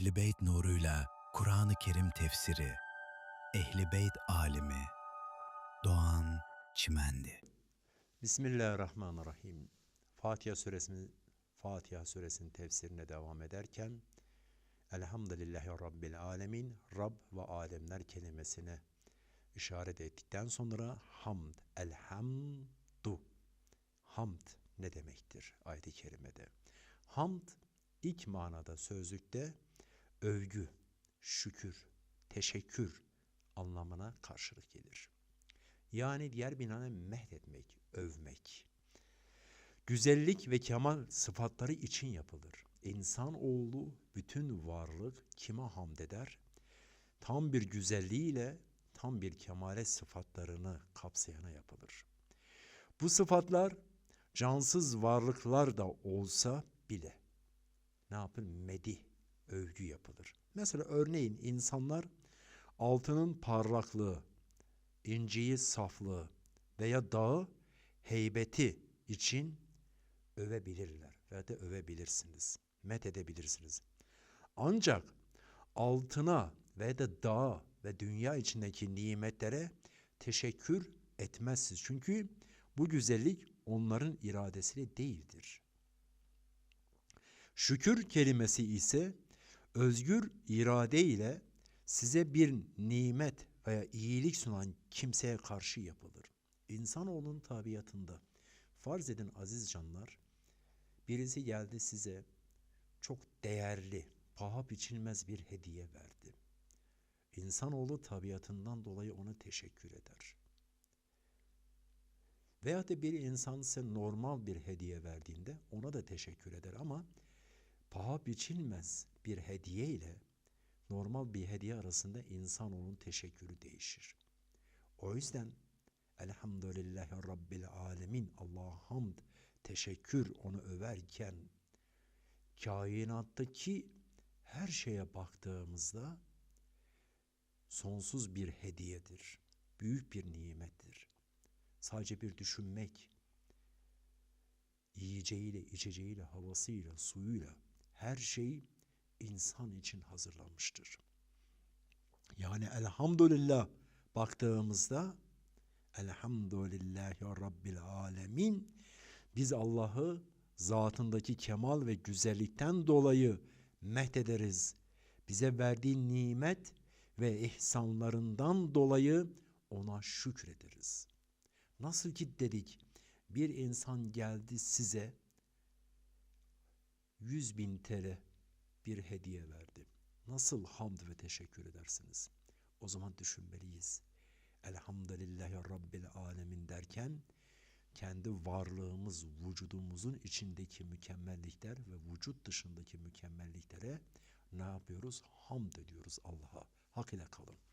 Ehli Beyt nuruyla Kur'an-ı Kerim tefsiri Ehli Beyt alimi Doğan Çimendi Bismillahirrahmanirrahim. Fatiha suresinin Fatiha suresinin tefsirine devam ederken Elhamdülillahi Rabbil Alemin Rab ve alemler kelimesine işaret ettikten sonra hamd, elhamdu. Hamd ne demektir ayet-i kerimede? Hamd ilk manada sözlükte övgü, şükür, teşekkür anlamına karşılık gelir. Yani diğer binane mehdetmek, övmek. Güzellik ve kemal sıfatları için yapılır. İnsan oğlu bütün varlık kime hamd eder? Tam bir güzelliğiyle tam bir kemale sıfatlarını kapsayana yapılır. Bu sıfatlar cansız varlıklar da olsa bile ne yapılır? Medih, övgü yapılır. Mesela örneğin insanlar altının parlaklığı, inciyi saflığı veya dağı heybeti için övebilirler veya da övebilirsiniz. Met edebilirsiniz. Ancak altına ve de dağa ve dünya içindeki nimetlere teşekkür etmezsiniz. Çünkü bu güzellik onların iradesiyle değildir. Şükür kelimesi ise özgür irade ile size bir nimet veya iyilik sunan kimseye karşı yapılır. İnsanoğlunun tabiatında farz edin aziz canlar birisi geldi size çok değerli, paha biçilmez bir hediye verdi. İnsanoğlu tabiatından dolayı ona teşekkür eder. Veya da bir insan size normal bir hediye verdiğinde ona da teşekkür eder ama paha biçilmez bir hediye ile normal bir hediye arasında insanoğlunun teşekkürü değişir. O yüzden Elhamdülillahi Rabbil Alemin Allah'a hamd, teşekkür onu överken kainattaki her şeye baktığımızda sonsuz bir hediyedir. Büyük bir nimettir. Sadece bir düşünmek, yiyeceğiyle, içeceğiyle, havasıyla, suyuyla her şey insan için hazırlanmıştır. Yani elhamdülillah baktığımızda elhamdülillahi rabbil alemin biz Allah'ı zatındaki kemal ve güzellikten dolayı mehdederiz. Bize verdiği nimet ve ihsanlarından dolayı ona şükrederiz. Nasıl ki dedik bir insan geldi size 100 bin TL bir hediye verdi. Nasıl hamd ve teşekkür edersiniz? O zaman düşünmeliyiz. Elhamdülillahi Rabbil Alemin derken kendi varlığımız, vücudumuzun içindeki mükemmellikler ve vücut dışındaki mükemmelliklere ne yapıyoruz? Hamd ediyoruz Allah'a. Hak ile kalın.